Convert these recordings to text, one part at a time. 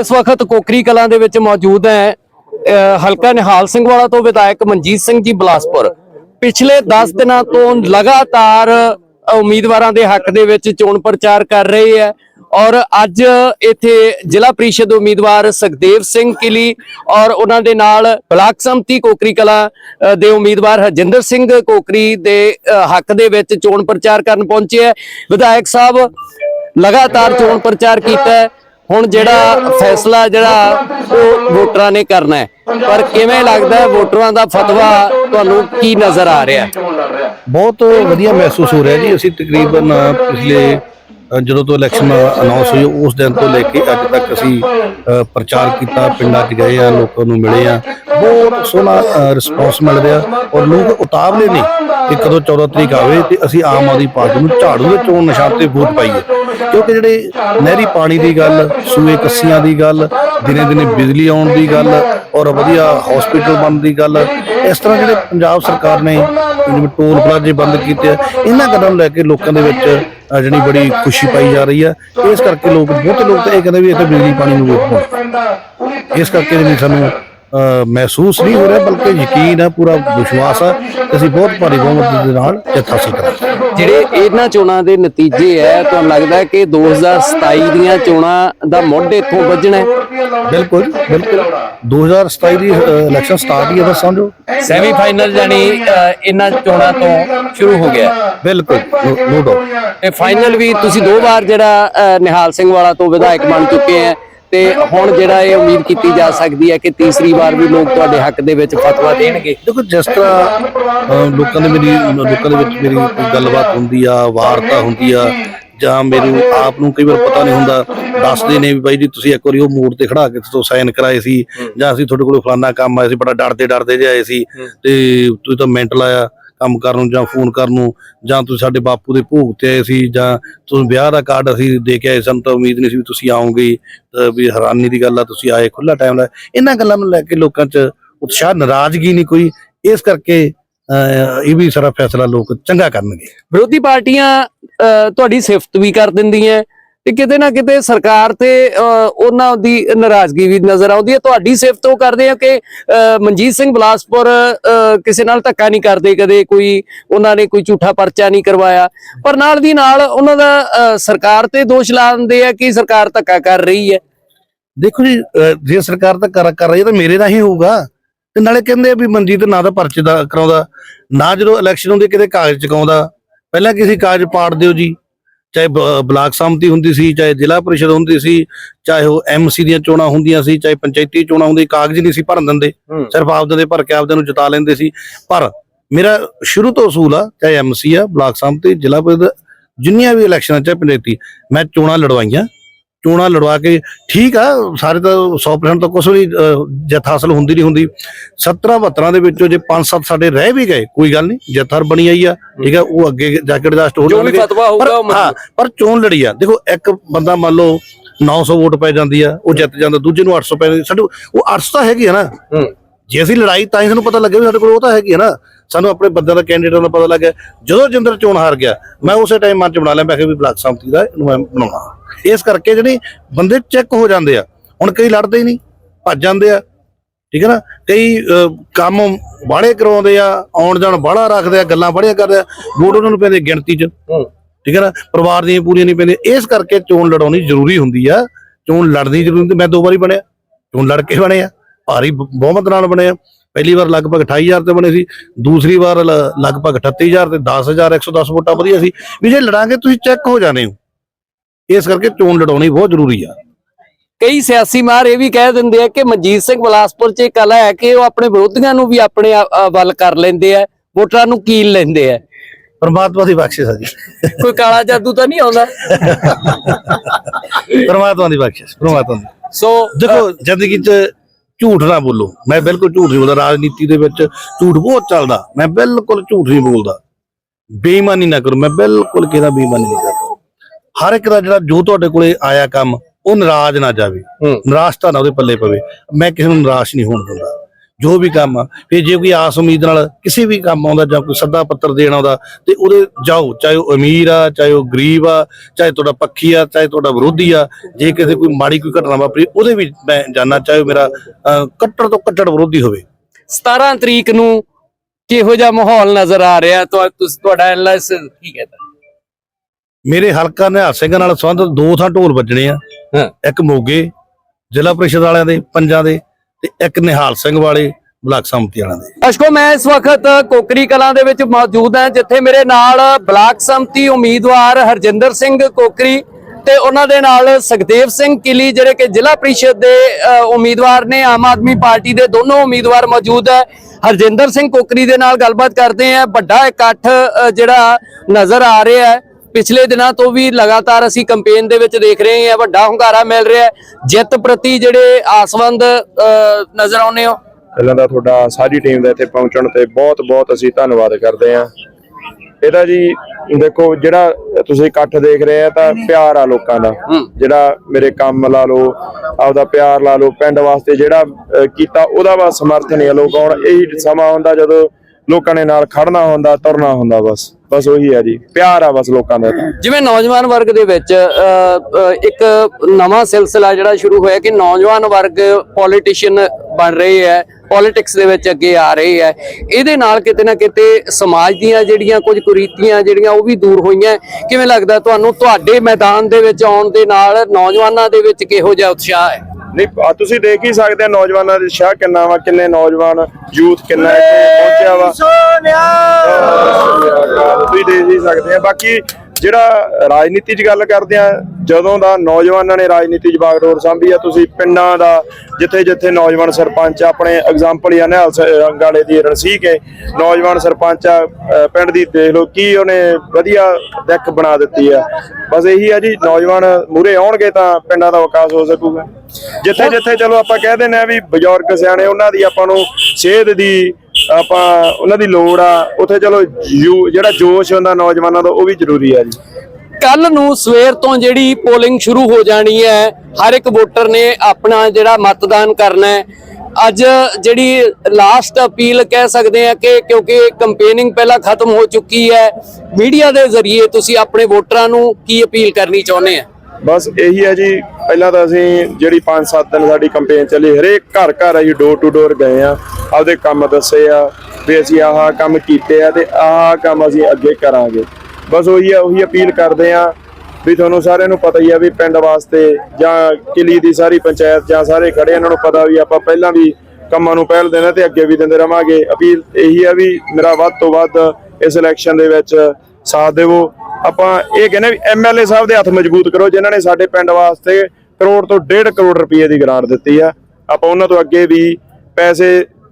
ਇਸ ਵਕਤ ਕੋਕਰੀ ਕਲਾਂ ਦੇ ਵਿੱਚ ਮੌਜੂਦ ਹੈ ਅਹ ਹਲਕਾ ਨਿਹਾਲ ਸਿੰਘ ਵਾਲਾ ਤੋਂ ਵਿਧਾਇਕ ਮਨਜੀਤ ਸਿੰਘ ਜੀ ਬਲਾਸਪੁਰ। ਪਿਛਲੇ 10 ਦਿਨਾਂ ਤੋਂ ਲਗਾਤਾਰ ਉਮੀਦਵਾਰਾਂ ਦੇ ਹੱਕ ਦੇ ਵਿੱਚ ਚੋਣ ਪ੍ਰਚਾਰ ਕਰ ਰਹੇ ਹੈ ਔਰ ਅੱਜ ਇੱਥੇ ਜ਼ਿਲ੍ਹਾ ਪ੍ਰੀਸ਼ਦ ਉਮੀਦਵਾਰ ਸੁਖਦੇਵ ਸਿੰਘ ਕਿਲੀ ਔਰ ਉਹਨਾਂ ਦੇ ਨਾਲ ਬਲਾਕ ਸੰਮਤੀ ਕੋਕਰੀ ਕਲਾਂ ਦੇ ਉਮੀਦਵਾਰ ਹਰਜਿੰਦਰ ਸਿੰਘ ਕੋਕਰੀ ਦੇ ਹੱਕ ਦੇ ਵਿੱਚ ਚੋਣ ਪ੍ਰਚਾਰ ਕਰਨ ਪਹੁੰਚੇ ਹੈ। ਵਿਧਾਇਕ ਸਾਹਿਬ ਲਗਾਤਾਰ ਚੋਣ ਪ੍ਰਚਾਰ ਕੀਤਾ ਹੈ। ਹੁਣ ਜਿਹੜਾ ਫੈਸਲਾ ਜਿਹੜਾ ਉਹ ਵੋਟਰਾਂ ਨੇ ਕਰਨਾ ਹੈ। ਪਰ ਕਿਵੇਂ ਲੱਗਦਾ ਹੈ ਵੋਟਰਾਂ ਦਾ ਫਤਵਾ ਤੁਹਾਨੂੰ ਕੀ ਨਜ਼ਰ ਆ ਰਿਹਾ ਹੈ? ਬਹੁਤ ਵਧੀਆ ਮਹਿਸੂਸ ਹੋ ਰਿਹਾ ਜੀ। ਅਸੀਂ ਤਕਰੀਬਨ ਪਿਛਲੇ ਜਦੋਂ ਤੋਂ ਇਲੈਕਸ਼ਨ ਅਨਾਉਂਸ ਹੋਈ, ਉਸ ਦਿਨ ਤੋਂ ਲੈ ਕੇ ਅੱਜ ਤੱਕ ਅਸੀਂ ਪ੍ਰਚਾਰ ਕੀਤਾ, ਪਿੰਡਾਂ 'ਚ ਗਏ ਆ, ਲੋਕਾਂ ਨੂੰ ਮਿਲੇ ਆ। ਬਹੁਤ ਸੋਹਣਾ ਰਿਸਪੌਂਸ ਮਿਲ ਰਿਹਾ ਔਰ ਲੋਕ ਉਤਾਵਲੇ ਨੇ ਕਿ ਕਦੋਂ 14 ਤਰੀਕ ਆਵੇ ਤੇ ਅਸੀਂ ਆਮ ਆਦਮੀ ਪਾਰਟੀ ਨੂੰ ਝਾੜੂ ਦੇ ਚੋਣ ਨਿਸ਼ਾਨ ਤੇ ਵੋਟ ਪਾਈਏ। ਕਿਉਂਕਿ ਜਿਹੜੇ ਨਹਿਰੀ ਪਾਣੀ ਦੀ ਗੱਲ, ਸੂਏ ਕੱਸੀਆਂ ਦੀ ਗੱਲ ਦਿਨੇ ਦਿਨੇ ਬਿਜਲੀ ਆਉਣ ਦੀ ਗੱਲ ਔਰ ਵਧੀਆ ਹਸਪੀਟਲ ਬਣਨ ਦੀ ਗੱਲ ਇਸ ਤਰ੍ਹਾਂ ਜਿਹੜੇ ਪੰਜਾਬ ਸਰਕਾਰ ਨੇ ਜਿਵੇਂ ਟੋਲ ਪਲਾਜ਼ੇ ਬੰਦ ਕੀਤੇ ਆ, ਇਹਨਾਂ ਗੱਲਾਂ ਨੂੰ ਲੈ ਕੇ ਲੋਕਾਂ ਦੇ ਵਿੱਚ ਜਿਹੜੀ ਬੜੀ ਖੁਸ਼ੀ ਪਾਈ ਜਾ ਰਹੀ ਹੈ ਇਸ ਕਰਕੇ ਲੋਕ ਬਹੁਤੇ ਲੋਕ ਤਾਂ ਇਹ ਕਹਿੰਦੇ ਵੀ ਇੱਥੇ ਬਿਜਲੀ ਪਾਣੀ ਨੂੰ ਵੋਟ ਪਾਓ ਇਸ ਕਰਕੇ ਜਿਹੜੀ ਸਾਨੂੰ ਮਹਿਸੂਸ ਨਹੀਂ ਹੋ ਰਿਹਾ ਬਲਕਿ ਯਕੀਨ ਹੈ ਪੂਰਾ ਵਿਸ਼ਵਾਸ ਹੈ ਕਿ ਅਸੀਂ ਬਹੁਤ ਭਾਰੀ ਬਹੁਮਤ ਦੇ ਨਾਲ ਜਿੱਤ ਹਾਸਲ ਕਰਾਂਗੇ। ਜਿਹੜੇ ਇਹਨਾਂ ਚੋਣਾਂ ਦੇ ਨਤੀਜੇ ਹੈ ਤੁਹਾਨੂੰ ਲੱਗਦਾ ਹੈ ਕਿ 2027 ਦੀਆਂ ਚੋਣਾਂ ਦਾ ਮੁੱਢ ਇੱਥੋਂ ਵੱਜਣਾ ਹੈ? ਬਿਲਕੁਲ ਬਿਲਕੁਲ। 2027 ਦੀ ਇਲੈਕਸ਼ਨ ਸਟਾਰਟ ਹੀ ਹੈ ਬਸ ਸਮਝੋ। ਸੈਮੀਫਾਈਨਲ ਜਾਨੀ ਅ, ਇਹਨਾਂ ਚੋਣਾਂ ਤੋਂ ਸ਼ੁਰੂ ਹੋ ਗਿਆ। ਹੈ। ਬਿਲਕੁਲ ਨੋ ਡਾਊਟ ਤੇ ਫਾਈਨਲ ਵੀ ਤੁਸੀਂ ਦੋ ਵਾਰ ਜਿਹੜਾ ਨਿਹਾਲ ਸਿੰਘ ਵਾਲਾ ਤੋਂ ਵਿਧਾਇਕ ਬਣ ਚੁੱਕੇ ਹੈ ਤੇ ਹੁਣ ਜਿਹੜਾ ਇਹ ਉਮੀਦ ਕੀਤੀ ਜਾ ਸਕਦੀ ਹੈ ਕਿ ਤੀਸਰੀ ਵਾਰ ਵੀ ਲੋਕ ਤੁਹਾਡੇ ਹੱਕ ਦੇ ਵਿੱਚ ਫਤਵਾ ਦੇਣਗੇ? ਦੇਖੋ ਜਿਸ ਤਰ੍ਹਾਂ ਲੋਕਾਂ ਦੇ ਮੇਰੀ ਲੋਕਾਂ ਦੇ ਵਿੱਚ ਮੇਰੀ ਕੋਈ ਗੱਲਬਾਤ ਹੁੰਦੀ ਆ ਵਾਰਤਾ ਹੁੰਦੀ ਆ ਜਾਂ ਮੈਨੂੰ ਆਪ ਨੂੰ ਕਈ ਵਾਰ ਪਤਾ ਨਹੀਂ ਹੁੰਦਾ ਦੱਸਦੇ ਨੇ ਵੀ ਬਾਈ ਜੀ ਤੁਸੀਂ ਇੱਕ ਵਾਰੀ ਉਹ ਮੋੜ ਤੇ ਖੜਾ ਕੇ ਤੋਂ ਸਾਈਨ ਕਰਾਏ ਸੀ ਜਾਂ ਅਸੀਂ ਤੁਹਾਡੇ ਕੋਲ ਫਲਾਨਾ ਕੰਮ ਆਇਆ ਸੀ ਬੜਾ ਡਰਦੇ ਡਰਦੇ ਜੇ ਆਏ ਸੀ ਤੇ ਤੁਸੀਂ ਤਾਂ ਮੈਂਟਲ ਆਇਆ ਕੰਮ ਕਰਨ ਨੂੰ ਜਾਂ ਫੋਨ ਕਰਨ ਨੂੰ ਜਾਂ ਤੁਸੀਂ ਸਾਡੇ ਬਾਪੂ ਦੇ ਭੋਗ ਤੇ ਆਏ ਸੀ ਜਾਂ ਤੁਸੀਂ ਵਿਆਹ ਦਾ ਕਾਰਡ ਅਸੀਂ ਦੇ ਕੇ ਆਏ ਸਾਨੂੰ ਤਾਂ ਉਮੀਦ ਨਹੀਂ ਸੀ ਵੀ ਤੁਸੀਂ ਆਓਗੇ ਵੀ ਹੈਰਾਨੀ ਦੀ ਗੱਲ ਆ ਤੁਸੀਂ ਆਏ ਖੁੱਲਾ ਟਾਈਮ ਦਾ ਇਹਨਾਂ ਗੱਲਾਂ ਨੂੰ ਲੈ ਕੇ ਲੋਕਾਂ 'ਚ ਉਤਸ਼ਾਹ ਨਾਰਾਜ਼ਗੀ ਨਹੀਂ ਕੋਈ ਇਸ ਕਰਕੇ ਅਹ, ਇਹ ਵੀ ਸਾਰਾ ਫੈਸਲਾ ਲੋਕ ਚੰਗਾ ਕਰਨਗੇ। ਵਿਰੋਧੀ ਪਾਰਟੀਆਂ ਅ, ਤੁਹਾਡੀ ਸਿਫਤ ਵੀ ਕਰ ਦਿੰਦੀਆਂ ਤੇ ਕਿਤੇ ਨਾ ਕਿਤੇ ਸਰਕਾਰ ਤੇ ਉਹਨਾਂ ਦੀ ਨਾਰਾਜ਼ਗੀ ਵੀ ਨਜ਼ਰ ਆਉਂਦੀ ਹੈ। ਤੁਹਾਡੀ ਸਿਫਤ ਉਹ ਕਰਦੇ ਆ ਕਿ ਮਨਜੀਤ ਸਿੰਘ ਬਲਾਸਪੁਰ ਕਿਸੇ ਨਾਲ ਧੱਕਾ ਨਹੀਂ ਕਰਦੇ ਕਦੇ, ਕੋਈ ਉਹਨਾਂ ਨੇ ਕੋਈ ਝੂਠਾ ਪਰਚਾ ਨਹੀਂ ਕਰਵਾਇਆ। ਪਰ ਨਾਲ ਦੀ ਨਾਲ ਉਹਨਾਂ ਦਾ ਸਰਕਾਰ ਤੇ ਦੋਸ਼ ਲਾਉਂਦੇ ਆ ਕਿ ਸਰਕਾਰ ਧੱਕਾ ਕਰ ਰਹੀ ਹੈ। ਦੇਖੋ ਜੀ ਜੇ ਸਰਕਾਰ ਤਾਂ ਕਰ ਕਰ ਰਹੀ ਹੈ ਤਾਂ ਮੇਰੇ ਨਾਲ ਹੀ ਹੋਊਗਾ। ਤੇ ਨਾਲੇ ਕਹਿੰਦੇ ਵੀ ਮਨਜੀਤ ਨਾ ਤਾਂ ਪਰਚੇ ਦਾ ਕਰਾਉਂਦਾ, ਨਾ ਜਦੋਂ ਇਲੈਕਸ਼ਨ ਹੁੰਦੀ ਕਿਤੇ ਕਾਗਜ਼ ਚਕਾਉਂਦਾ। ਪਹਿਲਾਂ ਕਿਸੇ ਕਾਗਜ਼ ਪਾੜ ਦਿਓ ਜੀ। ਚਾਹੇ ਬਲਾਕ ਸੰਮਤੀ ਹੁੰਦੀ ਸੀ ਚਾਹੇ ਜ਼ਿਲ੍ਹਾ ਪਰਿਸ਼ਦ ਹੁੰਦੀ ਸੀ ਚਾਹੇ ਉਹ ਐਮਸੀ ਦੀਆਂ ਚੋਣਾਂ ਹੁੰਦੀਆਂ ਸੀ ਚਾਹੇ ਪੰਚਾਇਤੀ ਚੋਣਾਂ ਹੁੰਦੀ ਕਾਗਜ਼ ਨਹੀਂ ਸੀ ਭਰਨ ਦਿੰਦੇ। ਸਿਰਫ ਆਪਦੇ ਦੇ ਭਰ ਕੇ ਆਪਦੇ ਨੂੰ ਜਿਤਾ ਲੈਂਦੇ ਸੀ। ਪਰ ਮੇਰਾ ਸ਼ੁਰੂ ਤੋਂ ਅਸੂਲ ਆ ਚਾਹੇ ਐਮਸੀ ਆ ਬਲਾਕ ਸੰਮਤੀ ਜ਼ਿਲ੍ਹਾ ਪਰਿਸ਼ਦ ਜਿੰਨੀਆਂ ਵੀ ਇਲੈਕਸ਼ਨਾਂ ਚਾਹੇ ਪੰਚਾਇਤੀ ਮੈਂ ਚੋਣਾਂ ਲੜਵਾਈਆਂ। ਚੋਣਾਂ ਲੜਵਾ ਕੇ ਠੀਕ ਆ ਸਾਰੇ ਤਾਂ 100% ਤਾਂ ਕੁਝ ਵੀ ਜਿੱਤ ਹਾਸਲ ਹੁੰਦੀ ਨਹੀਂ ਹੁੰਦੀ। 17 72 ਦੇ ਵਿੱਚੋਂ ਜੇ 5-7 ਸਾਡੇ ਰਹਿ ਵੀ ਗਏ ਕੋਈ ਗੱਲ ਨਹੀਂ ਜਿੱਤ ਹਰ ਬਣੀ ਆਈ ਆ ਠੀਕ ਆ ਉਹ ਅੱਗੇ ਜਾ ਕੇ ਐਡਜਸਟ ਹੋ ਜੋ ਵੀ ਜਾਣਗੇ ਫਤਵਾ ਹੋਊਗਾ ਉਹ ਪਰ ਹਾਂ ਪਰ ਚੋਣ ਲੜੀ ਆ। ਦੇਖੋ ਇੱਕ ਬੰਦਾ ਮੰਨ ਲਓ 900 ਵੋਟ ਪੈ ਜਾਂਦੀ ਆ ਉਹ ਜਿੱਤ ਜਾਂਦਾ ਦੂਜੇ ਨੂੰ 800 ਪੈ ਜਾਂਦੀ ਸਾਡੇ ਉਹ 800 ਤਾਂ ਹੈਗੀ ਆ ਨਾ। ਜੇ ਅਸੀਂ ਲੜਾਈ ਤਾਂ ਹੀ ਸਾਨੂੰ ਪਤਾ ਲੱਗਿਆ ਵੀ ਸਾਡੇ ਕੋਲ ਉਹ ਤਾਂ ਹੈਗੀ ਆ ਨਾ। ਸਾਨੂੰ ਆਪਣੇ ਬੰਦਿਆਂ ਦਾ ਕੈਂਡੀਡੇਟ ਦਾ ਪਤਾ ਲੱਗਿਆ। ਜਦੋਂ ਜਿੰਦਰ ਚੋਣ ਹਾਰ ਗਿਆ ਮੈਂ ਉਸੇ ਟਾਈਮ ਮਨ ਚ ਬਣਾ ਲਿਆ ਮੈਂ ਕਿਹਾ ਵੀ ਬਲਾਕ ਸੰਮਤੀ ਦਾ ਇਹਨੂੰ ਮੈਂ ਬਣਾਉਣਾ। ਇਸ ਕਰਕੇ ਜਿਹੜੇ ਬੰਦੇ ਚੈੱਕ ਹੋ ਜਾਂਦੇ ਆ ਹੁਣ ਕਈ ਲੜਦੇ ਹੀ ਨਹੀਂ ਭੱਜ ਜਾਂਦੇ ਆ ਠੀਕ ਹੈ ਨਾ ਕਈ ਕੰਮ ਬਾੜੇ ਕਰਵਾਉਂਦੇ ਆ ਆਉਣ ਜਾਣ ਬਾੜਾ ਰੱਖਦੇ ਆ ਗੱਲਾਂ ਬੜੀਆਂ ਕਰਦੇ ਆ ਵੋਟ ਉਹਨਾਂ ਨੂੰ ਪੈਂਦੇ ਗਿਣਤੀ 'ਚ। ਠੀਕ ਹੈ ਨਾ ਪਰਿਵਾਰ ਦੀਆਂ ਪੂਰੀਆਂ ਨਹੀਂ ਪੈਂਦੀਆਂ ਇਸ ਕਰਕੇ ਚੋਣ ਲੜਾਉਣੀ ਜ਼ਰੂਰੀ ਹੁੰਦੀ ਆ ਚੋਣ ਲੜਨੀ ਜ਼ਰੂਰੀ ਹੁੰਦੀ ਮੈਂ ਦੋ ਵਾਰੀ ਬਣਿਆ ਚੋਣ ਲੜ ਕੇ ਬਣੇ ਆ ਭਾਰੀ ਬਹੁਮਤ ਨਾਲ ਬਣੇ ਆ ਪਹਿਲੀ ਵਾਰ ਲਗਭਗ 28000 ਤੇ ਬਣੇ ਸੀ ਦੂਸਰੀ ਵਾਰ ਲਗਭਗ 38000 ਤੇ 10000 110 ਵੋਟਾਂ ਵਧੀਆ ਸੀ ਵੀ ਜੇ ਲੜਾਂਗੇ ਤੁਸੀਂ ਚੈੱਕ ਹੋ ਜਾਣੇ ਹੋ ਇਸ ਕਰਕੇ ਚੋਣ ਲੜਾਉਣੀ ਬਹੁਤ ਜ਼ਰੂਰੀ ਆ। ਕਈ ਸਿਆਸੀ ਮਾਰ ਇਹ ਵੀ ਕਹਿ ਦਿੰਦੇ ਆ ਕਿ ਮਨਜੀਤ ਸਿੰਘ ਬਲਾਸਪੁਰ 'ਚ ਕਲਾ ਹੈ ਕਿ ਉਹ ਆਪਣੇ ਵਿਰੋਧੀਆਂ ਨੂੰ ਵੀ ਆਪਣੇ ਵੱਲ ਕਰ ਲੈਂਦੇ ਆ ਵੋਟਰਾਂ ਨੂੰ ਕੀਲ ਲੈਂਦੇ ਆ। ਪਰਮਾਤਮਾ ਦੀ ਬਖਸ਼ਿਸ਼ ਆ ਜੀ। ਕੋਈ ਕਾਲਾ ਜਾਦੂ ਤਾਂ ਨਹੀਂ ਆਉਂਦਾ? ਪਰਮਾਤਮਾ ਦੀ ਬਖਸ਼ਿਸ਼ ਪਰਮਾਤਮਾ ਦੀ। ਸੋ ਦੇਖੋ ਜ਼ਿੰਦਗੀ 'ਚ ਝੂਠ ਨਾ ਬੋਲੋ। ਮੈਂ ਬਿਲਕੁਲ ਝੂਠ ਨਹੀਂ ਬੋਲਦਾ। ਰਾਜਨੀਤੀ ਦੇ ਵਿੱਚ ਝੂਠ ਬਹੁਤ ਚੱਲਦਾ। ਮੈਂ ਬਿਲਕੁਲ ਝੂਠ ਨਹੀਂ ਬੋਲਦਾ। ਬੇਈਮਾਨੀ ਨਾ ਕਰੋ। ਮੈਂ ਬਿਲਕੁਲ ਕਿਹਦਾ ਬੇਈਮਾਨੀ ਨਹੀਂ ਕਰਦਾ। ਹਰ ਇੱਕ ਦਾ ਜਿਹੜਾ ਜੋ ਤੁਹਾਡੇ ਕੋਲੇ ਆਇਆ ਕੰਮ ਉਹ ਨਾਰਾਜ਼ ਨਾ ਜਾਵੇ। ਨਿਰਾਸ਼ਤਾ ਨਾ ਉਹਦੇ ਪੱਲੇ ਪਵੇ। ਮੈਂ ਕਿਸੇ ਨੂੰ ਨਿਰਾਸ਼ ਨਹੀਂ ਹੋਣ ਦਿੰਦਾ। ਜੋ ਵੀ ਕੰਮ ਆ ਫਿਰ ਜੇ ਕੋਈ ਆਸ ਉਮੀਦ ਨਾਲ ਕਿਸੇ ਵੀ ਕੰਮ ਆਉਂਦਾ ਜਾਂ ਕੋਈ ਸੱਦਾ ਪੱਤਰ ਦੇਣ ਆਉਂਦਾ ਤੇ ਉਹਦੇ ਜਾਓ ਚਾਹੇ ਉਹ ਅਮੀਰ ਆ ਚਾਹੇ ਉਹ ਗਰੀਬ ਆ ਚਾਹੇ ਤੁਹਾਡਾ ਪੱਖੀ ਆ ਚਾਹੇ ਤੁਹਾਡਾ ਵਿਰੋਧੀ ਆ ਜੇ ਕਿਸੇ ਕੋਈ ਮਾੜੀ ਕੋਈ ਘਟਨਾ ਵਾਪਰੀ ਉਹਦੇ ਵੀ ਮੈਂ ਜਾਨਣਾ ਚਾਹੇ ਮੇਰਾ ਕੱਟੜ ਤੋਂ ਕੱਟੜ ਵਿਰੋਧੀ ਹੋਵੇ। 17 ਤਰੀਕ ਨੂੰ ਕਿਹੋ ਜਿਹਾ ਮਾਹੌਲ ਨਜ਼ਰ ਆ ਰਿਹਾ? ਤੁਹਾਡਾ ਐਨਾਲਿਸਿਸ ਕੀ ਕਹਿੰਦਾ ਮੇਰੇ ਹਲਕਾ ਨਿਹਾਲ ਸਿੰਘ ਨਾਲ ਸੰਬੰਧਿਤ ਦੋ ਥਾਂ ਢੋਲ ਵੱਜਣੇ ਆ। ਇੱਕ ਮੋਗੇ ਜ਼ਿਲ੍ਹਾ ਪ੍ਰੀਸ਼ਦ ਵਾਲਿਆਂ ਦੇ ਪੰਜਾਂ ਦੇ ਤੇ ਇੱਕ ਨਿਹਾਲ ਸਿੰਘ ਵਾਲੇ ਬਲਾਕ ਸੰਮਤੀ ਵਾਲਿਆਂ ਦੇ। ਅਸ਼ਕੋ ਮੈਂ ਇਸ ਵਕਤ ਕੋਕਰੀ ਕਲਾਂ ਦੇ ਵਿੱਚ ਮੌਜੂਦ ਹਾਂ ਜਿੱਥੇ ਮੇਰੇ ਨਾਲ ਬਲਾਕ ਸੰਮਤੀ ਉਮੀਦਵਾਰ ਹਰਜਿੰਦਰ ਸਿੰਘ ਕੋਕਰੀ ਤੇ ਉਹਨਾਂ ਦੇ ਨਾਲ ਸੁਖਦੇਵ ਸਿੰਘ ਕਿਲੀ ਜਿਹੜੇ ਕਿ ਜ਼ਿਲ੍ਹਾ ਪ੍ਰੀਸ਼ਦ ਦੇ ਉਮੀਦਵਾਰ ਨੇ ਆਮ ਆਦਮੀ ਪਾਰਟੀ ਦੇ ਦੋਨੋਂ ਉਮੀਦਵਾਰ ਮੌਜੂਦ ਹੈ। ਹਰਜਿੰਦਰ ਸਿੰਘ ਕੋਕਰੀ ਦੇ ਨਾਲ ਗੱਲਬਾਤ ਕਰਦੇ ਹਾਂ। ਵੱਡਾ ਇਕੱਠ ਜਿਹੜਾ ਨਜ਼ਰ ਆ ਰਿਹਾ ਹੈ। ਪਿਛਲੇ ਦਿਨਾਂ ਤੋਂ ਵੀ ਲਗਾਤਾਰ ਅਸੀਂ ਕੈਂਪੇਨ ਦੇ ਵਿੱਚ ਦੇਖ ਰਹੇ ਹਾਂ ਵੱਡਾ ਹੁੰਗਾਰਾ ਮਿਲ ਰਿਹਾ ਹੈ। ਜਿੱਤ ਪ੍ਰਤੀ ਜਿਹੜੇ ਆਸਵੰਦ ਨਜ਼ਰ ਆਉਂਦੇ ਹੋ? ਪਹਿਲਾਂ ਤਾਂ ਤੁਹਾਡਾ ਸਾਰੀ ਟੀਮ ਦਾ ਇੱਥੇ ਪਹੁੰਚਣ ਤੇ ਬਹੁਤ ਬਹੁਤ ਅਸੀਂ ਧੰਨਵਾਦ ਕਰਦੇ ਹਾਂ। ਇਹਦਾ ਜੀ ਦੇਖੋ ਜਿਹੜਾ ਤੁਸੀਂ ਇਕੱਠ ਦੇਖ ਰਹੇ ਆ ਤਾਂ ਪਿਆਰ ਆ ਲੋਕਾਂ ਦਾ। ਜਿਹੜਾ ਮੇਰੇ ਕੰਮ ਲਾ ਲਓ ਆਪਦਾ ਪਿਆਰ ਲਾ ਲਓ ਪਿੰਡ ਵਾਸਤੇ ਜਿਹੜਾ ਕੀਤਾ ਉਹਦਾ ਬਸ ਸਮਰਥਨ ਹੈ ਲੋਕ ਹੁਣ ਇਹੀ ਸਮਾਂ ਹੁੰਦਾ ਜਦੋਂ ਲੋਕਾਂ ਨੇ ਨਾਲ ਖੜਨਾ ਹੁੰਦਾ ਤੁਰਨਾ ਹੁੰਦਾ ਬਸ। ਬਸ ਉਹੀ ਹੈ ਜੀ, ਪਿਆਰ ਆ ਬਸ ਲੋਕਾਂ ਦਾ। ਤਾਂ ਜਿਵੇਂ ਨੌਜਵਾਨ ਵਰਗ ਦੇ ਵਿੱਚ ਇੱਕ ਨਵਾਂ ਸਿਲਸਿਲਾ ਜਿਹੜਾ ਸ਼ੁਰੂ ਹੋਇਆ ਕਿ ਨੌਜਵਾਨ ਵਰਗ ਪੋਲੀਟੀਸ਼ੀਅਨ ਬਣ ਰਹੇ ਹੈ ਪੋਲਿਟਿਕਸ ਦੇ ਵਿੱਚ ਅੱਗੇ ਆ ਰਹੇ ਹੈ। ਇਹਦੇ ਨਾਲ ਕਿਤੇ ਨਾ ਕਿਤੇ ਸਮਾਜ ਦੀਆਂ ਜਿਹੜੀਆਂ ਕੁਝ ਕੁਰੀਤੀਆਂ ਜਿਹੜੀਆਂ ਉਹ ਵੀ ਦੂਰ ਹੋਈਆਂ। ਕਿਵੇਂ ਲੱਗਦਾ ਤੁਹਾਨੂੰ ਤੁਹਾਡੇ ਮੈਦਾਨ ਦੇ ਵਿੱਚ ਆਉਣ ਦੇ ਨਾਲ ਨੌਜਵਾਨਾਂ ਦੇ ਵਿੱਚ ਕਿਹੋ ਜਿਹਾ ਉਤਸ਼ਾਹ ਹੈ? ਨਹੀਂ ਆ ਤੁਸੀਂ ਦੇਖ ਹੀ ਸਕਦੇ ਆ ਨੌਜਵਾਨਾਂ ਦੇ ਉਤਸ਼ਾਹ ਕਿੰਨਾ ਵਾ ਕਿੰਨੇ ਨੌਜਵਾਨ ਯੂਥ ਕਿੰਨਾ ਇੱਥੇ ਪਹੁੰਚਿਆ ਵਾ। ਤੁਸੀਂ ਦੇਖ ਹੀ ਸਕਦੇ ਆ। ਬਾਕੀ ਜਿਹੜਾ ਰਾਜਨੀਤੀ 'ਚ ਗੱਲ ਕਰਦੇ ਆ, ਜਦੋਂ ਦਾ ਨੌਜਵਾਨਾਂ ਨੇ ਰਾਜਨੀਤੀ 'ਚ ਬਾਗਡੋਰ ਸੰਭੀ ਆ, ਤੁਸੀਂ ਪਿੰਡਾਂ ਦਾ ਜਿੱਥੇ ਜਿੱਥੇ ਨੌਜਵਾਨ ਸਰਪੰਚ ਆਪਣੇ ਐਗਜ਼ਾਮਪਲ ਜਾਂ ਨਿਹਾਲ ਸਿੰਘ ਦੀ ਰਣਸੀਕ ਹੈ ਨੌਜਵਾਨ ਸਰਪੰਚ ਆ ਪਿੰਡ ਦੀ ਦੇਖ ਲਓ ਕੀ ਉਹਨੇ ਵਧੀਆ ਦਿੱਖ ਬਣਾ ਦਿੱਤੀ ਆ। ਬਸ ਇਹੀ ਆ ਜੀ, ਨੌਜਵਾਨ ਮੂਰੇ ਆਉਣਗੇ ਤਾਂ ਪਿੰਡਾਂ ਦਾ ਵਿਕਾਸ ਹੋ ਸਕੂਗਾ। ਜਿੱਥੇ ਜਿੱਥੇ ਚਲੋ ਆਪਾਂ ਕਹਿ ਦਿੰਦੇ ਆ ਵੀ ਬਜ਼ੁਰਗ ਸਿਆਣੇ, ਉਹਨਾਂ ਦੀ ਆਪਾਂ ਨੂੰ ਸੇਧ ਦੀ ਆਪਾਂ ਉਹਨਾਂ ਦੀ ਲੋੜ ਆ, ਉੱਥੇ ਚਲੋ ਜਿਹੜਾ ਜੋਸ਼ ਹੁੰਦਾ ਨੌਜਵਾਨਾਂ ਦਾ, ਉਹ ਵੀ ਜ਼ਰੂਰੀ ਆ ਜੀ। ਕੱਲ ਨੂੰ ਸਵੇਰ ਤੋਂ ਜਿਹੜੀ ਪੋਲਿੰਗ ਸ਼ੁਰੂ ਹੋ ਜਾਣੀ ਹੈ, ਹਰ ਇੱਕ ਵੋਟਰ ਨੇ ਆਪਣਾ ਜਿਹੜਾ ਮਤਦਾਨ ਕਰਨਾ ਹੈ। ਅੱਜ ਜਿਹੜੀ ਲਾਸਟ ਅਪੀਲ ਕਹਿ ਸਕਦੇ ਆ ਕਿ ਕਿਉਂਕਿ ਕੰਪੇਨਿੰਗ ਪਹਿਲਾਂ ਖਤਮ ਹੋ ਚੁੱਕੀ ਹੈ ਮੀਡੀਆ ਦੇ ਜ਼ਰੀਏ ਤੁਸੀਂ ਆਪਣੇ ਵੋਟਰਾਂ ਨੂੰ ਕੀ ਅਪੀਲ ਕਰਨੀ ਚਾਹੁੰਦੇ ਆ? ਬਸ ਇਹੀ ਹੈ ਜੀ, ਪਹਿਲਾਂ ਤਾਂ ਅਸੀਂ ਜਿਹੜੀ 5-7 ਦਿਨ ਸਾਡੀ ਕੰਪੇਨ ਚੱਲੀ, ਹਰੇਕ ਘਰ ਘਰ ਅਸੀਂ ਡੋਰ ਟੂ ਡੋਰ ਗਏ ਆ ਆਪਦੇ ਕੰਮ ਦੱਸੇ ਆ, ਵੀ ਅਸੀਂ ਆਹ ਕੰਮ ਕੀਤੇ ਆ ਤੇ ਆਹ ਕੰਮ ਅਸੀਂ ਅੱਗੇ ਕਰਾਂਗੇ। ਬਸ ਉਹੀ ਆ ਉਹੀ ਅਪੀਲ ਕਰਦੇ ਆ ਵੀ ਤੁਹਾਨੂੰ ਸਾਰਿਆਂ ਨੂੰ ਪਤਾ ਹੀ ਆ ਵੀ ਪਿੰਡ ਵਾਸਤੇ ਜਾਂ ਕਿਲੀ ਦੀ ਸਾਰੀ ਪੰਚਾਇਤ ਜਾਂ ਸਾਰੇ ਖੜੇ ਇਹਨਾਂ ਨੂੰ ਪਤਾ ਵੀ ਆਪਾਂ ਪਹਿਲਾਂ ਵੀ ਕੰਮਾਂ ਨੂੰ ਪਹਿਲ ਦੇਣਾ ਤੇ ਅੱਗੇ ਵੀ ਦਿੰਦੇ ਰਵਾਂਗੇ। ਅਪੀਲ ਇਹੀ ਆ ਵੀ ਮੇਰਾ ਵੱਧ ਤੋਂ ਵੱਧ ਇਸ ਇਲੈਕਸ਼ਨ ਦੇ ਵਿੱਚ ਸਾਥ ਦੇਵੋ। ਆਪਾਂ ਇਹ ਕਹਿੰਦੇ ਵੀ ਐਮਐਲਏ ਸਾਹਿਬ ਦੇ ਹੱਥ ਮਜ਼ਬੂਤ ਕਰੋ ਜਿਨ੍ਹਾਂ ਨੇ ਸਾਡੇ ਪਿੰਡ ਵਾਸਤੇ ਕਰੋੜ ਤੋਂ 1.5 ਕਰੋੜ ਰੁਪਏ ਦੀ ਗ੍ਰਾਂਟ ਦਿੱਤੀ ਆ। ਆਪਾਂ ਉਹਨਾਂ ਤੋਂ ਅੱਗੇ ਵੀ ਪੈਸੇ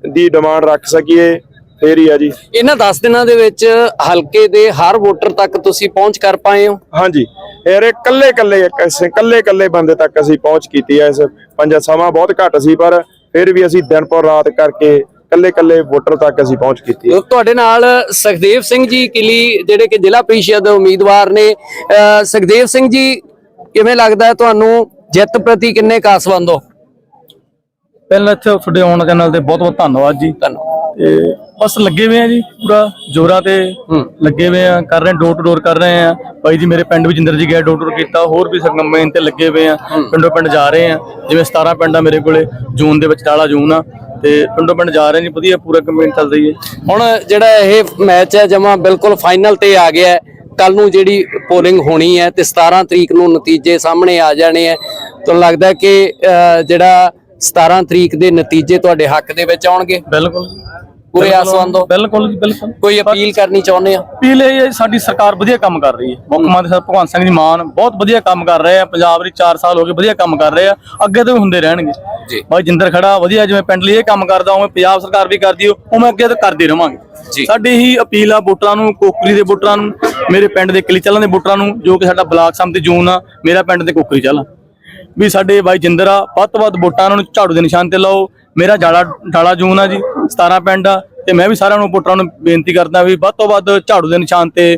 ਦੀ ਡਿਮਾਂਡ ਰੱਖ ਸਕੀਏ। ਫੇਰ ਹੀ ਆ ਜੀ। ਇਹਨਾਂ 10 ਦਿਨਾਂ ਦੇ ਵਿੱਚ ਹਲਕੇ ਦੇ ਹਰ ਵੋਟਰ ਤੱਕ ਤੁਸੀਂ ਪਹੁੰਚ ਕਰ ਪਾਏ ਹੋ? ਹਾਂਜੀ। ਇਹ ਰੇ ਕੱਲੇ ਕੱਲੇ ਕੱਲੇ ਕੱਲੇ ਬੰਦੇ ਤੱਕ ਅਸੀਂ ਪਹੁੰਚ ਕੀਤੀ ਹੈ ਇਸ। ਪੰਜਾ ਸਮਾਂ ਬਹੁਤ ਘੱਟ ਸੀ ਪਰ ਫਿਰ ਵੀ ਅਸੀਂ ਦਿਨ ਪਰ ਰਾਤ ਕਰਕੇ ਕੱਲੇ ਕੱਲੇ ਵੋਟਰ ਤੱਕ ਅਸੀਂ ਪਹੁੰਚ ਕੀਤੀ ਹੈ। ਤੁਹਾਡੇ ਨਾਲ ਸੁਖਦੇਵ ਸਿੰਘ ਜੀ ਕਿਲੀ ਜਿਹੜੇ ਕਿ ਜ਼ਿਲ੍ਹਾ ਪ੍ਰੀਸ਼ਦ ਉਮੀਦਵਾਰ ਨੇ। ਸੁਖਦੇਵ ਸਿੰਘ ਜੀ ਕਿਵੇਂ ਲੱਗਦਾ ਹੈ ਤੁਹਾਨੂੰ? ਜਿੱਤ ਪ੍ਰਤੀ ਕਿੰਨੇ ਕਾਸਵੰਦ ਹੋ? ਪਹਿਲਾਂ ਇੱਥੇ ਤੁਹਾਡੇ ਆਉਣ ਦੇ ਨਾਲ ਤੇ ਬਹੁਤ ਬਹੁਤ ਧੰਨਵਾਦ ਜੀ। ਧੰਨਵਾਦ। ਤੇ ਬਸ ਲੱਗੇ ਹੋਏ ਆ ਜੀ ਪੂਰਾ ਜੋਰਾਂ ਤੇ। ਲੱਗੇ ਹੋਏ ਆ ਕਰ ਰਹੇ ਡੋਰ ਟੂ ਡੋਰ ਕਰ ਰਹੇ ਆ। ਬਾਈ ਜੀ ਮੇਰੇ ਪਿੰਡ ਵੀ ਜਿੰਦਰ ਜੀ ਗਿਆ ਡੋਰ ਟੂ ਕੀਤਾ ਹੋਰ ਵੀ ਸੰਗਮੇਨ ਤੇ ਲੱਗੇ ਹੋਏ ਆ। ਪਿੰਡੋਂ ਪਿੰਡ ਜਾ ਰਹੇ ਆ ਜਿਵੇਂ 17 ਪਿੰਡ ਆ ਮੇਰੇ ਕੋਲੇ ਜੂਨ ਦੇ ਵਿੱਚ ਜੂਨ ਆ। ਤੇ ਪਿੰਡੋਂ ਪਿੰਡ ਜਾ ਰਹੇ ਜੀ ਵਧੀਆ ਪੂਰਾ ਕੰਪੇਨ ਚੱਲ ਰਹੀ ਹੈ। ਹੁਣ ਜਿਹੜਾ ਇਹ ਮੈਚ ਹੈ ਜਮਾ ਬਿਲਕੁਲ ਫਾਈਨਲ ਤੇ ਆ ਗਿਆ ਹੈ। ਕੱਲ ਨੂੰ ਜਿਹੜੀ ਪੋਲਿੰਗ ਹੋਣੀ ਹੈ ਤੇ 17 ਤਰੀਕ ਨੂੰ ਨਤੀਜੇ ਸਾਹਮਣੇ ਆ ਜਾਣੇ ਹੈ। ਤੁਹਾਨੂੰ ਲੱਗਦਾ ਕਿ ਜਿਹੜਾ 17 ਤਰੀਕ ਦੇ ਨਤੀਜੇ ਤੁਹਾਡੇ ਹੱਕ ਦੇ ਵਿੱਚ ਆਉਣਗੇ? ਬਿਲਕੁਲ। ਪੂਰੇ ਆਸਵੰਦ ਹੋ ਬਿਲਕੁਲ ਜੀ ਬਿਲਕੁਲ। ਕੋਈ ਅਪੀਲ ਕਰਨੀ ਚਾਹੁੰਦੇ ਆ ਅਪੀਲ ਇਹ ਹੈ ਸਾਡੀ ਸਰਕਾਰ ਵਧੀਆ ਕੰਮ ਕਰ ਰਹੀ ਹੈ। ਮੁੱਖ ਮੰਤਰੀ ਸਾਹਿਬ ਭਗਵੰਤ ਸਿੰਘ ਜੀ ਮਾਨ ਬਹੁਤ ਵਧੀਆ ਕੰਮ ਕਰ ਰਹੇ ਆ। ਪੰਜਾਬ ਵਿੱਚ 4 ਸਾਲ ਹੋ ਗਏ ਵਧੀਆ ਕੰਮ ਕਰ ਰਹੇ ਆ। ਅੱਗੇ ਤੋਂ ਵੀ ਹੁੰਦੇ ਰਹਿਣਗੇ। ਜੀ। ਬਾਈ ਜਿੰਦਰ ਖੜਾ ਵਧੀਆ ਜਿਵੇਂ ਪਿੰਡ ਲਈ ਇਹ ਕੰਮ ਕਰਦਾ ਉਵੇਂ ਪੰਜਾਬ ਸਰਕਾਰ ਵੀ ਕਰਦੀ ਹੋ। ਉਵੇਂ ਅੱਗੇ ਤੋਂ ਕਰਦੇ ਜੀ। ਰਵਾਂਗੇ ਸਾਡੀ ਹੀ ਅਪੀਲ ਆ ਵੋਟਰਾਂ ਨੂੰ ਕੋਕਰੀ ਦੇ ਵੋਟਰਾਂ ਨੂੰ ਮੇਰੇ ਪਿੰਡ ਦੇ ਕਲੀ ਚੱਲਣ ਦੇ ਵੋਟਰਾਂ ਨੂੰ ਜੋ ਕਿ ਸਾਡਾ ਬਲਾਕ ਸੰਮਤੀ ਜੂਨ ਆ ਮੇਰਾ ਪਿੰਡ ਦੇ ਕੋਕਰੀ ਚੱਲ। ਵੀ ਸਾਡੇ ਬਾਈ ਜਿੰਦਰ ਆ ਵੱਧ ਤੋਂ ਵੱਧ ਵੋਟਾਂ ਨੂੰ ਝਾੜੂ ਦੇ ਨਿਸ਼ਾਨ ਤੇ ਲਾਓ। ਮੇਰਾ ਜਾਲਾ ਡਾਲਾ ਜੂਨ ਆ ਜੀ 17 ਪਿੰਡ ਆ ਤੇ ਮੈਂ ਵੀ ਸਾਰਿਆਂ ਨੂੰ ਵੋਟਰਾਂ ਨੂੰ ਬੇਨਤੀ ਕਰਦਾ ਵੀ ਵੱਧ ਤੋਂ ਵੱਧ ਝਾੜੂ ਦੇ ਨਿਸ਼ਾਨ ਤੇ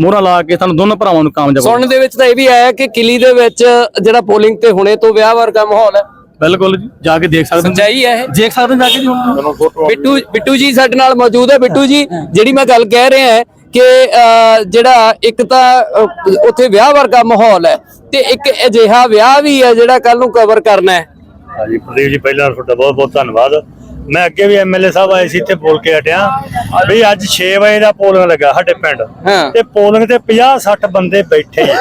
ਮੋਹਰਾਂ ਲਾ ਕੇ ਸਾਨੂੰ ਦੋਨੋਂ ਭਰਾਵਾਂ ਨੂੰ ਕਾਮਯਾਬ ਸੁਣਨ ਦੇ ਵਿੱਚ ਤਾਂ ਇਹ ਵੀ ਆਇਆ ਕਿ ਕਿਲੀ ਦੇ ਵਿੱਚ ਜਿਹੜਾ ਪੋਲਿੰਗ ਤੇ ਹੁਣੇ ਤੋਂ ਵਿਆਹ ਵਰਗਾ ਮਾਹੌਲ ਹੈ। ਬਿਲਕੁਲ ਜੀ ਜਾ ਕੇ ਦੇਖ ਸਕਦੇ ਸੱਚਾਈ ਹੈ ਇਹ। ਦੇਖ ਸਕਦੇ ਜਾ ਕੇ ਜੀ ਹੁਣ। ਬਿੱਟੂ ਬਿੱਟੂ ਜੀ ਸਾਡੇ ਨਾਲ ਮੌਜੂਦ ਹੈ। ਬਿੱਟੂ ਜੀ ਜਿਹੜੀ ਮੈਂ ਗੱਲ ਕਹਿ ਰਿਹਾ ਹਾਂ ਕਿ ਜਿਹੜਾ ਇੱਕ ਤਾਂ ਉੱਥੇ ਵਿਆਹ ਵਰਗਾ ਮਾਹੌਲ ਹੈ ਤੇ ਇੱਕ ਅਜਿਹਾ ਵਿਆਹ ਵੀ ਹੈ ਜਿਹੜਾ ਕੱਲ ਨੂੰ ਕਵਰ ਕਰਨਾ ਹੈ। ਹਾਂਜੀ ਪ੍ਰਦੀਪ ਜੀ ਪਹਿਲਾਂ ਤੁਹਾਡਾ ਬਹੁਤ ਬਹੁਤ ਧੰਨਵਾਦ। ਮੈਂ ਅੱਗੇ ਵੀ ਐਮਐਲਏ ਸਾਹਿਬ ਆਏ ਸੀ ਇੱਥੇ ਬੋਲ ਕੇ ਹਟਿਆ। ਵੀ ਅੱਜ 6 ਵਜੇ ਦਾ ਪੋਲਿੰਗ ਲੱਗਾ ਸਾਡੇ ਪਿੰਡ। ਤੇ ਪੋਲਿੰਗ ਤੇ 50 60 ਬੰਦੇ ਬੈਠੇ ਆ।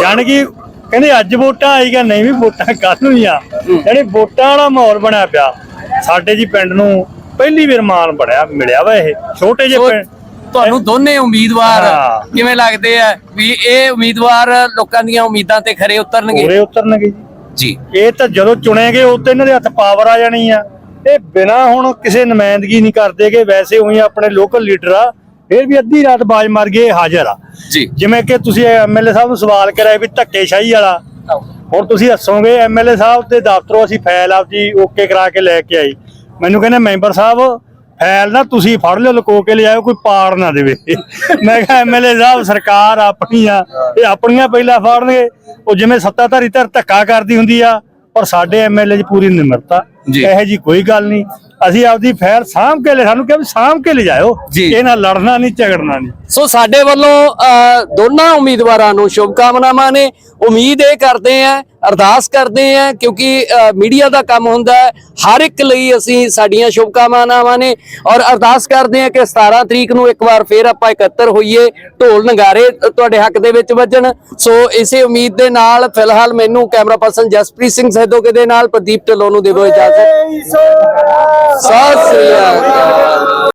ਜਾਣ ਕਿ ਕਹਿੰਦੇ ਅੱਜ ਵੋਟਾਂ ਆਈਆਂ ਨਹੀਂ ਵੀ ਵੋਟਾਂ ਕੱਲ ਨੂੰ ਆ। ਯਾਨੀ ਵੋਟਾਂ ਵਾਲਾ ਮਾਹੌਲ ਬਣਿਆ ਪਿਆ। ਸਾਡੇ ਜੀ ਪਿੰਡ ਨੂੰ ਪਹਿਲੀ ਵਾਰ ਮਾਨ ਬਣਿਆ ਮਿਲਿਆ ਵਾ ਇਹ। ਛੋਟੇ ਜਿਹੇ ਪਿੰਡ। ਤੁਹਾਨੂੰ ਦੋਨੇ ਉਮੀਦਵਾਰ। ਕਿਵੇਂ ਲੱਗਦੇ ਆ? ਵੀ ਇਹ ਉਮੀਦਵਾਰ ਲੋਕਾਂ ਦੀਆਂ ਉਮੀਦਾਂ ਤੇ ਖਰੇ ਉਤਰਨਗੇ? ਪੂਰੇ ਉਤਰਨਗੇ ਜੀ। ਜੀ। ਇਹ ਤਾਂ ਜਦੋਂ ਚੁਣੇਗੇ ਉਦੋਂ ਇਹਨਾਂ ਦੇ ਹੱਥ ਪਾਵਰ ਆ ਜਾਣੀ ਆ। ਇਹ ਬਿਨਾ ਹੁਣ ਕਿਸੇ ਨੁਮਾਇੰਦਗੀ ਨਹੀਂ ਕਰਦੇਗੇ ਵੈਸੇ ਉਹੀ ਆਪਣੇ ਲੋਕਲ ਲੀਡਰ ਆ। ਫਿਰ ਵੀ ਅੱਧੀ ਰਾਤ ਬਾਜ ਮਾਰ ਗਏ ਹਾਜ਼ਰ ਆ। ਜੀ। ਜਿਵੇਂ ਕਿ ਤੁਸੀਂ ਐਮਐਲਏ ਸਾਹਿਬ ਨੂੰ ਸਵਾਲ ਕਰਿਆ ਵੀ ਧੱਕੇਸ਼ਾਹੀ ਵਾਲਾ। ਹੁਣ ਤੁਸੀਂ ਹੱਸੋਗੇ ਐਮਐਲਏ ਸਾਹਿਬ ਦੇ ਦਫ਼ਤਰੋਂ ਅਸੀਂ ਫਾਈਲ ਆਪਦੀ ਓਕੇ ਕਰਾ ਕੇ ਲੈ ਕੇ ਆਈ ਮੈਨੂੰ ਕਹਿੰਦੇ ਮੈਂਬਰ ਸਾਹਿਬ ਫਾਈਲ ਨਾ ਤੁਸੀਂ ਫੜ ਲਿਓ ਲੁਕੋ ਕੇ ਲਿਆਓ ਕੋਈ ਪਾੜ ਨਾ ਦੇਵੇ। ਮੈਂ ਕਿਹਾ ਐਮਐਲਏ ਸਾਹਿਬ ਸਰਕਾਰ ਆਪਣੀ ਆ ਇਹ ਆਪਣੀਆਂ ਪਹਿਲਾਂ ਫੜਨਗੇ। ਉਹ ਜਿਵੇਂ ਸੱਤਾਧਾਰੀ ਧਿਰ ਧੱਕਾ ਕਰਦੀ ਹੁੰਦੀ ਆ ਪਰ ਸਾਡੇ ਐਮਐਲਏ 'ਚ ਪੂਰੀ ਨਿਮਰਤਾ। ਇਹੋ ਜੀ ਕੋਈ ਗੱਲ ਨਹੀਂ। ਅਸੀਂ ਆਪਦੀ ਫਾਈਲ ਸਾਂਭ ਕੇ ਲੈ ਸਾਨੂੰ ਕਿਹਾ ਵੀ ਸਾਂਭ ਕੇ ਲਿਜਾਇਓ। ਜੀ। ਇਹ ਨਾਲ ਲੜਨਾ ਨਹੀਂ ਝਗੜਨਾ ਨਹੀਂ। ਸੋ ਸਾਡੇ ਵੱਲੋਂ ਦੋਨਾਂ ਉਮੀਦਵਾਰਾਂ ਨੂੰ ਸ਼ੁਭ ਕਾਮਨਾਵਾਂ ਨੇ। ਉਮੀਦ ਇਹ ਕਰਦੇ ਆ ਅਰਦਾਸ ਕਰਦੇ ਆ ਕਿਉਂਕਿ ਮੀਡੀਆ ਦਾ ਕੰਮ ਹੁੰਦਾ ਹੈ। ਹਰ ਇੱਕ ਲਈ ਅਸੀਂ ਸਾਡੀਆਂ ਸ਼ੁਭ ਕਾਮਨਾਵਾਂ ਨੇ ਔਰ ਅਰਦਾਸ ਕਰਦੇ ਆ ਕਿ 17 ਤਰੀਕ ਨੂੰ ਇੱਕ ਵਾਰ ਫੇਰ ਆਪਾਂ ਇਕੱਤਰ ਹੋਈਏ ਢੋਲ ਨਗਾਰੇ ਤੁਹਾਡੇ ਹੱਕ ਦੇ ਵਿੱਚ ਵੱਜਣ। ਸੋ ਇਸੇ ਉਮੀਦ ਦੇ ਨਾਲ ਫਿਲਹਾਲ ਮੈਨੂੰ ਕੈਮਰਾ ਪਰਸਨ ਜਸਪ੍ਰੀਤ ਸਿੰਘ ਸੈਦੋਕੇ ਦੇ ਨਾਲ ਪ੍ਰਦੀਪ ਢਿੱਲੋਂ ਨੂੰ ਦੇਵੋ ਇਜਾਜ਼ਤ। ਸਤਿ ਸ੍ਰੀ ਅਕਾਲ।